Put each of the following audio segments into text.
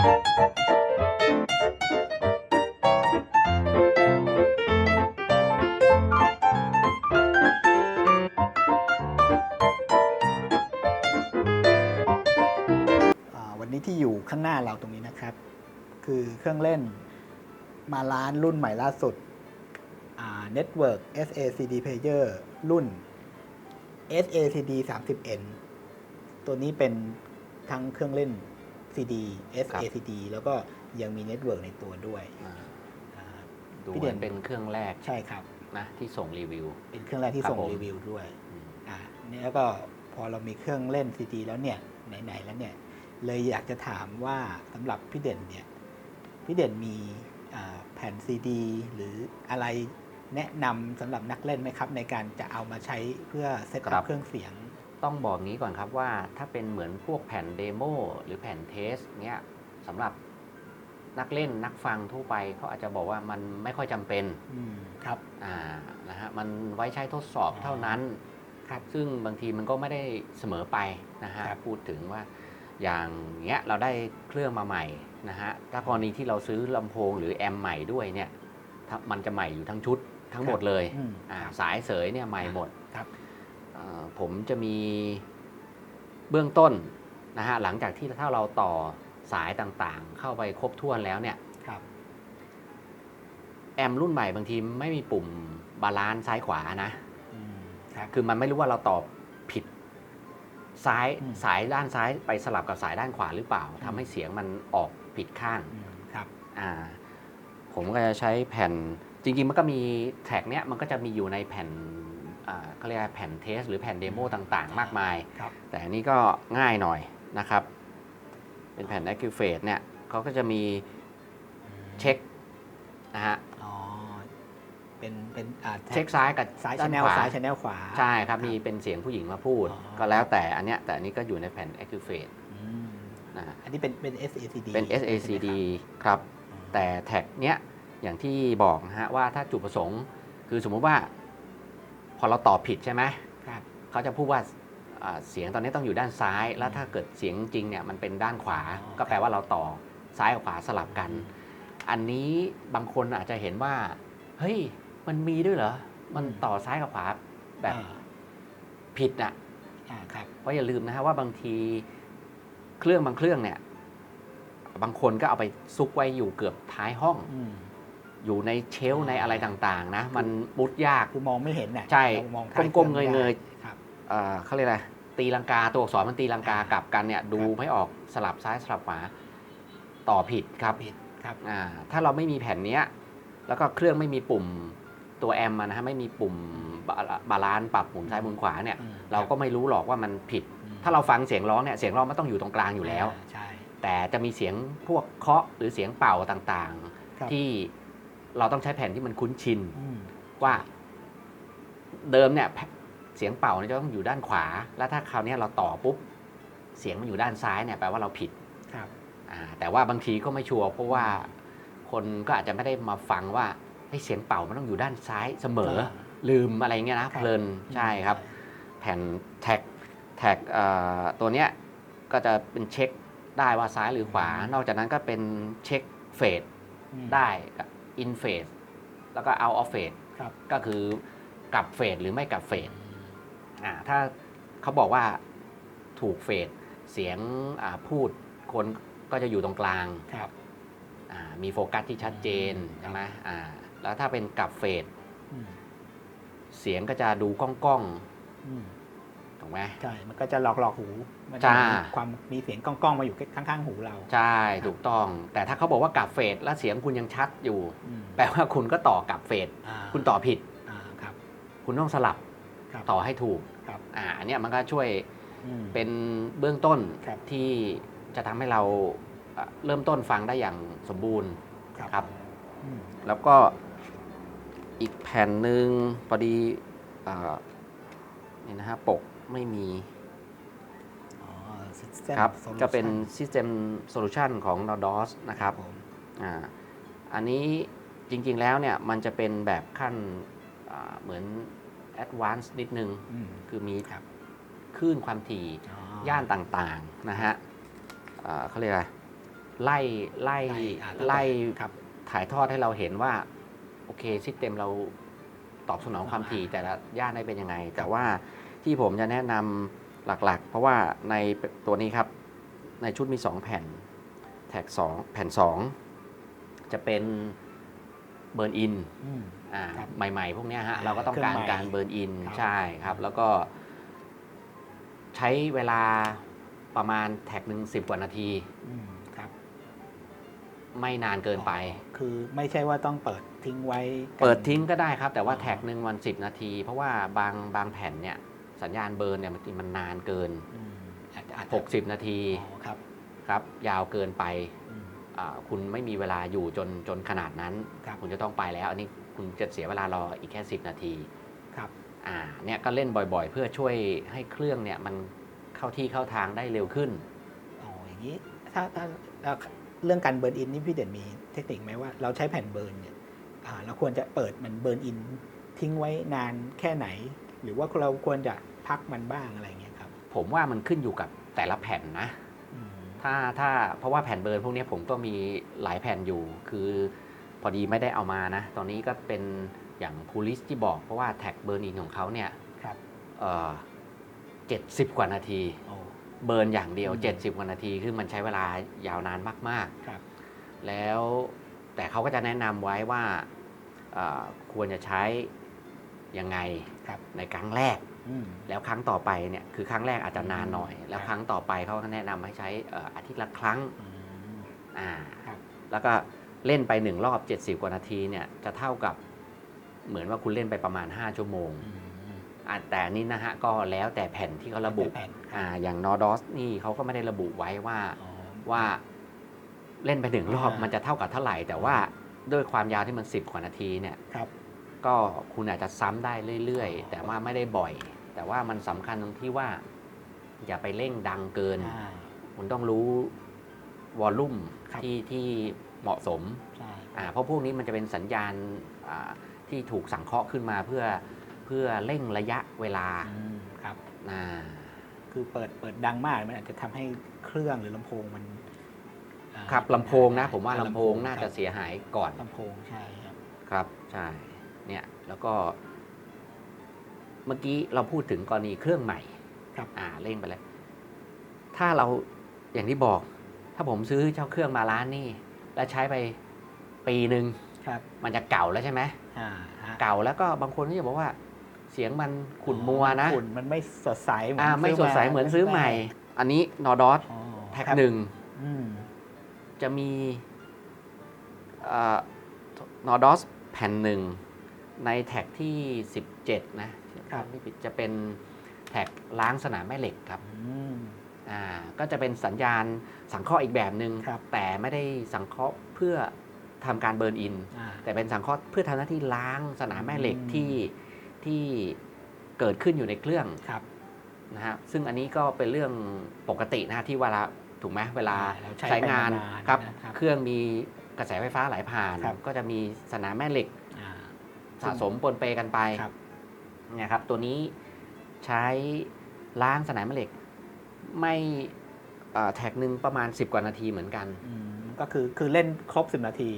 วันนี้ที่อยู่ข้างหน้าเราตรงนี้นะครับ คือเครื่องเล่นมาล้านรุ่นใหม่ล่าสุด Network SACD Player รุ่น SACD 30N ตัวนี้เป็นทั้งเครื่องเล่น CD SACD แล้วก็ยังมีเน็ตเวิร์กในตัวด้วยอ่าอ่าดูพี่เหเด่มือนนเป็นเครื่องแรกใช่ครับนะที่ส่งรีวิว เป็นเครื่องแรกที่ครับส่งผมรีวิวด้วยอืมอ่าเนี่ยแล้วก็พอเรามีเครื่องเล่นซีดีแล้วเนี่ยไหนๆแล้วเนี่ยเลยอยากจะถามว่าสำหรับพี่เด่นเนี่ยพี่เด่นมีอ่าแผ่นซีดี หรืออะไรแนะนำสำหรับนักเล่นไหมครับ ในการจะเอามาใช้เพื่อเซตครัอัพบเครื่องเสียง ต้องบอกงี้ก่อนครับว่าถ้าเป็นเหมือนพวกแผ่นเดโมหรือแผ่นเทสเนี้ยสำหรับนักเล่นนักฟังทั่วไปเขาอาจจะบอกว่ามันไม่ค่อยจำเป็นอืมครับอ่านะฮะมันไว้ใช้ทดสอบอ๋อเท่านั้นครับซึ่งบางทีมันก็ไม่ได้เสมอไปนะฮะครับพูดถึงว่าอย่างเงี้ยเราได้เครื่องมาใหม่นะฮะถ้ากรณีที่เราซื้อลำโพงหรือแอมป์ใหม่ด้วยเนี่ยถ้ามันจะใหม่อยู่ทั้งชุดทั้งหมดเลยอืมอ่าครับสายเสยเนี่ยใหม่หมดครับเอ่อ ผมจะมีเบื้องต้นนะฮะหลังจากที่ถ้าเราต่อสายต่างๆ เข้าไปครบถ้วนแล้วเนี่ยครับแอมรุ่นใหม่บางทีไม่มีปุ่มบาลานซ์ซ้ายขวานะอืมครับคือมันไม่รู้ว่าเราตอบผิดซ้ายอืมสายด้านซ้ายไปสลับกับสายด้านขวาหรือเปล่าอืมทำให้เสียงมันออกผิดข้างอืมครับอ่าผมก็จะใช้แผ่นจริงๆ มันก็มีแท็กเนี้ยมันก็จะมีอยู่ในแผ่นอ่า เขาเรียกว่าแผ่นเทส หรือแผ่นเดโมต่างๆ มากมาย ครับแต่อันนี้ก็ง่ายหน่อยนะครับ เป็นแผ่น a c u f a t e เนี่ยเขาก็จะมีเช็คนะฮะ อ๋อเป็นเป็นอ่าแท็กเช็คซ้ายกับซ้ายด้ชนแนลขวซ้ายชแนลขวา ใช่ครับ มีเป็นเสียงผู้หญิงมาพูด อ๋อ ก็แล้วแต่อันเนี้ยแต่อันนี้ก็อยู่ในแผ่น a c u f a t e อืมนะฮะอันนี้เป็นเป็น SACD เป็นใช่ไหม SACD ครับครับอ๋อแต่แท็กเนี้ยอย่างที่บอกนะฮะว่าถ้าจุดประสงค์ คือสมมุติว่า พอเราตอบผิดใช่ไหมครับเขาจะพูดว่าอ่าเสียงตอนนี้ต้องอยู่ด้านซ้าย แล้วถ้าเกิดเสียงจริงเนี่ยมันเป็นด้านขวาอ๋อก็แปลว่าเราต่อซ้ายกับขวาสลับกัน อันนี้บางคนอาจจะเห็นว่า เฮ้ย มันมีด้วยเหรอ มันต่อซ้ายกับขวาแบบอ่าผิดน่ะอ่าครับเพราะอย่าลืมนะฮะว่าบางทีเครื่องบางเครื่องเนี่ย บางคนก็เอาไปซุกไว้อยู่เกือบท้ายห้อง อืมอยู่ในเชลฟ์อ่าในอะไรต่างๆนะ มันมุดยากคือมองไม่เห็นน่ะใช่เรามองท้ายก้มๆครื่องเงยได้ครับ เอ่อเขาเรียกอะไรตีลังกาตัวอักษรมันตีลังกาอ่ากลับกันเนี่ยดูครับไม่ออกสลับซ้ายสลับขวาต่อผิดครับผิดครับ อ่าถ้าเราไม่มีแผ่นเนี้ยแล้วก็เครื่องไม่มีปุ่มตัวแอมมันนะฮะไม่มีปุ่มบาบาลานซ์ปรับหมุนซ้ายหมุนขวาเนี่ยอืมเราก็ไม่รู้หรอกว่ามันผิด อืมถ้าเราฟังเสียงร้องเนี่ยเสียงร้องมันต้องอยู่ตรงกลางอยู่แล้วาใช่ แต่จะมีเสียงพวกเคาะหรือเสียงเป่าต่างครับ ๆ ที่ เราต้องใช้แผ่นที่มันคุ้นชินอืมว่าเดิมเนี่ยแผ่นเสียงเป่าเนี่ยจะต้องอยู่ด้านขวา แล้วถ้าคราวเนี้ยเราต่อปุ๊บเสียงมันอยู่ด้านซ้ายเนี่ยแปลว่าเราผิดครับอ่าแต่ว่าบางทีก็ไม่ชัวร์เพราะว่าคนก็อาจจะไม่ได้มาฟังว่าเฮ้ยเสียงเป่ามันต้องอยู่ด้านซ้ายเสมอ ลืมอะไรเงี้ยนะเพลินใช่ครับ แผ่นแท็กแท็กเอ่อตัวเนี้ยก็จะเป็นเช็คได้ว่าซ้ายหรือขวา นอกจากนั้นก็เป็นเช็คเฟสอืมได้ กับอินเฟสแล้วก็เอาออฟเฟสครับก็คือกลับเฟสหรือไม่กลับเฟสอ่าถ้าเขาบอกว่าถูกเฟสเสียงอ่าพูดคนก็จะอยู่ตรงกลางครับ อ่ามีโฟกัสที่ชัดเจนอืมใช่ไหมอ่าแล้วถ้าเป็นกลับเฟสอืมเสียงก็จะดูก้องก้องอืมๆ ถูกไหมใช่ มันก็จะหลอกหลอกๆหู มันจ้าจะมีความมีเสียงก้องๆมาอยู่ข้างๆหูเรา ใช่ ถูกต้อง แต่ถ้าเขาบอกว่ากลับเฟสแล้วเสียงคุณยังชัดอยู่อืมแปลว่าคุณก็ต่อกลับเฟสอ่าคุณต่อผิดอ่าครับ คุณต้องสลับครับต่อให้ถูกครับอ่าอันเนี้ยมันก็ช่วยอืมเป็นเบื้องต้นครับที่จะทำให้เราเอ่อเริ่มต้นฟังได้อย่างสมบูรณ์ครับอืมแล้วก็อีกแผ่นหนึ่งพอดีเอ่อนี่นะฮะปก ไม่มีอ๋อ System ครับ Solution ก็เป็น System Solution ของ Nordos นะครับผมอ่าอันนี้จริงๆแล้วเนี่ยมันจะเป็นแบบขั้นอ่าเหมือน Advance นิดนึง อืมคือมีครับคลื่นความถี่ อ๋ย่านต่างๆ นะฮะอ่าเขาเรียกอะไรไล่ไล่อ่าไล่ครับ ถ่ายทอดให้เราเห็นว่า โอเคซิสเต็มเราตอบสนองความถี่แต่ละย่านได้เป็นยังไง แต่ว่า ที่ผมจะแนะนำหลักๆ เพราะว่าในตัวนี้ครับ ในชุดมี 2 แผ่น แท็ก 2 แผ่น 2 จะเป็นเบิร์นอินอืมอ่าครับใหม่ ๆ พวกเนี้ยฮะอ่าเราก็ต้องการเครื่องใหม่การเบิร์นอินครับใช่ครับ แล้วก็ ใช้เวลาประมาณแท็กหนึ่งสิบกว่านาทีอืมครับไม่นานเกินไป คือไม่ใช่ว่าต้องเปิดทิ้งไว้กันเปิดทิ้งก็ได้ครับ แต่ว่าอ๋อแท็กหนึ่งวันสิบนาที เพราะว่าบางบางแผ่นเนี่ย สัญญาณเบิร์นเนี่ยมันมันนานเกิน อืมอาจจะอาจจะ60 นาทีอ๋อครับครับ ยาวเกินไปอืม อ่าคุณไม่มีเวลาอยู่จนจนขนาดนั้นครับคุณจะต้องไปแล้ว อันนี้คุณจะเสียเวลารออีกแค่ 10 นาทีครับอ่าเนี่ยก็เล่นบ่อยๆ เพื่อช่วยให้เครื่องเนี่ยมันเข้าที่เข้าทางได้เร็วขึ้น อ๋ออย่างนี้ถ้าถ้าถ้าเรื่องการเบิร์นอินนี่พี่เด่นมีเทคนิคไหมว่าเราใช้แผ่นเบิร์นเนี่ยอ่าเราควรจะเปิดมันเบิร์นอินทิ้งไว้นานแค่ไหน หรือว่าเราควรจะพักมันบ้างอะไรเงี้ยครับ ผมว่ามันขึ้นอยู่กับแต่ละแผ่นนะอืมถ้าถ้าเพราะว่าแผ่นเบิร์นพวกนี้ผมก็มีหลายแผ่นอยู่ คือพอดีไม่ได้เอามานะ ตอนนี้ก็เป็นอย่าง p o l i c e ที่บอก เพราะว่าแท็กเบิร์นอินของเขาเนี่ยครับเอ่อเจ็ดสิบกว่านาทีโอ้เบิร์นอย่างเดียวอืม70กว่านาทีคือมันใช้เวลายาวนานมากครับๆแล้วแต่เขาก็จะแนะนำไว้ว่าเอ่อควรจะใช้ ยังไงครับในครั้งแรกอืมแล้วครั้งต่อไปเนี่ยคือครั้งแรกอาจจะนานหน่อย แล้วครับครั้งต่อไปเขาก็แนะนำให้ใช้เอ่ออาทิตย์ละครั้งอืมอ่าครับแล้วก็เล่นไปหนึ่งรอบ 70 กว่านาทีเนี่ยจะเท่ากับเหมือนว่าคุณเล่นไปประมาณ 5 ชั่วโมงอืมอะแต่นี่นะฮะก็แล้วแต่แผ่นที่เขาระบุแผ่นอ่าอย่างนอดอสนี่เขาก็ไม่ได้ระบุไว้ว่าอ๋อว่าเล่นไปหนึ่งรอบอ่ามัมันจะเท่ากับเท่าไหร่ แต่ว่าด้วยความยาวที่มัน 10 กว่านาทีเนี่ยครับ ก็คุณอาจจะซ้ำได้เรื่อยๆ แต่ว่าไม่ได้บ่อย แต่ว่ามันสำคัญตรงที่ว่า อย่าไปเร่งดังเกินอ่าคุณต้องรู้วอลลุ่มครับที่ที่เหมาะสมใช่อ่าเพราะพวกนี้มันจะเป็นสัญญาณอ่าที่ถูกสังเคราะห์ขึ้นมาเพื่อเพื่อเร่งระยะเวลาอืมครับอ่าคือเปิดเปิดดังมากมันอาจจะทำให้เครื่องหรือลำโพงมันอ่าครับลำโพงนะ ผมว่าลำโพงน่าจะครับเสียหายก่อนลำโพงใช่ครับ ครับใช่ เนี่ยแล้วก็เมื่อกี้เราพูดถึงกรณีเครื่องใหม่ครับอ่าเร่งไปเลยถ้าเราอย่างที่บอก ถ้าผมซื้อเจ้าเครื่องมาร้านนี่ แล้วใช้ไปปีหนึ่งครับมันจะเก่าแล้วใช่ไหมอ่าฮะเก่าแล้วก็บางคนก็จะบอกว่า เสียงมันขุ่นมัวนะขุ่นมันไม่สดใสเหมือนอ่าไม่สซื้ดใสเหมือนซื้อใหม่ อันนี้นอดอสอ๋อแท็กครับหนึ่งอืมจะมีนอดอสแผ่นหนึ่ง ในแท็กที่ 17 นะครับไม่ผิดจะเป็นแท็กล้างสนามแม่เหล็กครับอืมอ่าก็จะเป็นสัญญาณสังเคราะห์อีกแบบหนึง่งครับแต่ไม่ได้สังเคราะห์เพื่อทำการเบิร์นอินอ่าแต่เป็นสังเคราะห์เพื่อทำหน้าที่ล้างสนามแม่เหล็กอืมที่ที่เกิดขึ้นอยู่ในเครื่องครับนะฮะซึ่งอันนี้ก็เป็นเรื่องปกตินะที่เวลาถูกไหมเวลาเราใช้ใช้งานไปนานๆครับนะครับ เครื่องมีกระแสไฟฟ้าไหลผ่านครับก็จะมีสนามแม่เหล็กอ่า สะสมปนเปกันไปครับเนี่ยครับ ตัวนี้ใช้ล้างสนามแม่เหล็ก ไม่เอ่อแท็กหนึ่งประมาณ 10 กว่านาทีเหมือนกันอืมก็คือคือเล่นครบสิบนาที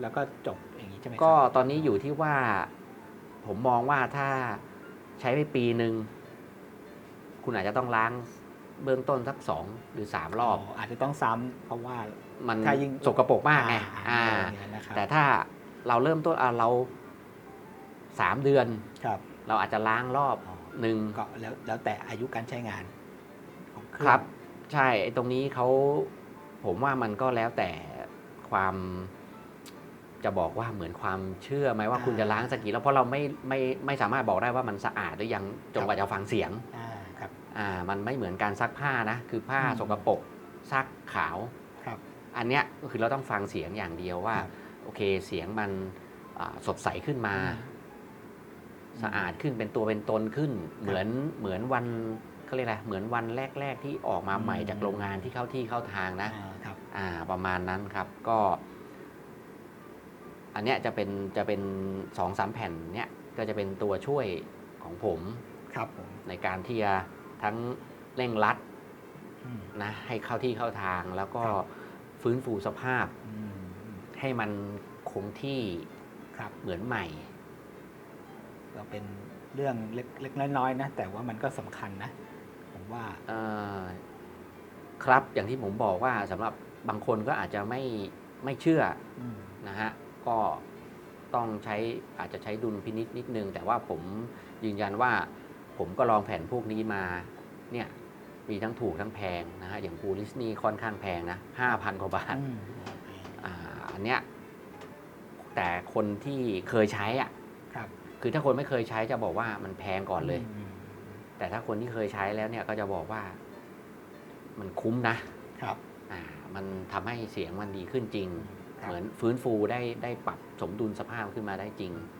แล้วก็จบอย่างนี้ใช่ไหมครับก็ตอนนี้อยู่ที่ว่า ผมมองว่าถ้าใช้ไปปีหนึ่งคุณอาจจะต้องล้างเบื้องต้นสักสองหรือสามรอบอาจจะต้องซ้ำเพราะว่ามันถ้ายิ่งสกรปรกมากไงอ่าอ่าอย่างนี้ยนะครับแต่ถ้าเราเริ่มต้นอะเรา สามเดือน ครับเราอาจจะล้างรอบอ๋อหนึ่งก็แล้วแล้วแต่อายุการใช้งานของเคครื่รัอบงใช่ไอ้ตรงนี้เขาผมว่ามันก็แล้วแต่ความจะบอกว่าเหมือนความเชื่อไหมว่าคุณจะล้างสักกี่แล้วเพราะเราไม่ไม่ไม่สามารถบอกได้ว่ามันสะอาดหรือยังจนกว่าจะฟังเสียง อ่าครับ อ่ามันไม่เหมือนการซักผ้านะ คือผ้าอืมสกปรกซักขาว ครับอันเนี้ยก็คือเราต้องฟังเสียงอย่างเดียวว่า ครับโอเคเสียงมันอ่าสดใสขึ้นมา อืม สะอาดขึ้นเป็นตัวเป็นตนขึ้น เหมือนเหมือนวันเขาเรียกอะไรเหมือนวันแรก ๆ ที่ออกมาใหม่อืมจากโรงงานที่เข้าที่เข้าทางนะอ่าครับ อ่า ประมาณนั้นครับก็ อันเนี้ยจะเป็นจะเป็นสองสามแผ่นเนี้ยก็จะเป็นตัวช่วยของผมครับผมในการที่จะทั้งเร่งรัดอืม นะ ให้เข้าที่เข้าทาง แล้วก็ครับ ฟื้นฟูสภาพ อืมให้มันคงที่ครับ เหมือนใหม่ ก็เป็นเรื่องเล็กเล็กน้อยๆนะ แต่ว่ามันก็สำคัญนะ ผมว่า เอ่อครับอย่างที่ผมบอกว่าสำหรับบางคนก็อาจจะไม่ไม่เชื่ออืม นะฮะก็ต้องใช้อาจจะใช้ดุลพินิษนิดนึง แต่ว่าผมยืนยันว่าผมก็ลองแผ่นพวกนี้มาเนี่ยมีทั้งถูกทั้งแพงนะฮะอย่างปูลิสนี่ค่อนข้างแพงนะห้าพันกว่าบาท อืมอ่าอันเนี้ยแต่คนที่เคยใช้อะครับ คือถ้าคนไม่เคยใช้จะบอกว่ามันแพงก่อนเลยมแต่ถ้าคนที่เคยใช้แล้วเนี่ยก็จะบอกว่า มันคุ้มนะครับอ่ามันทำให้เสียงมันดีขึ้นจริงครับเหมือนฟื้นฟูได้ได้ปรับสมดุลสภาพขึ้นมาได้จริงค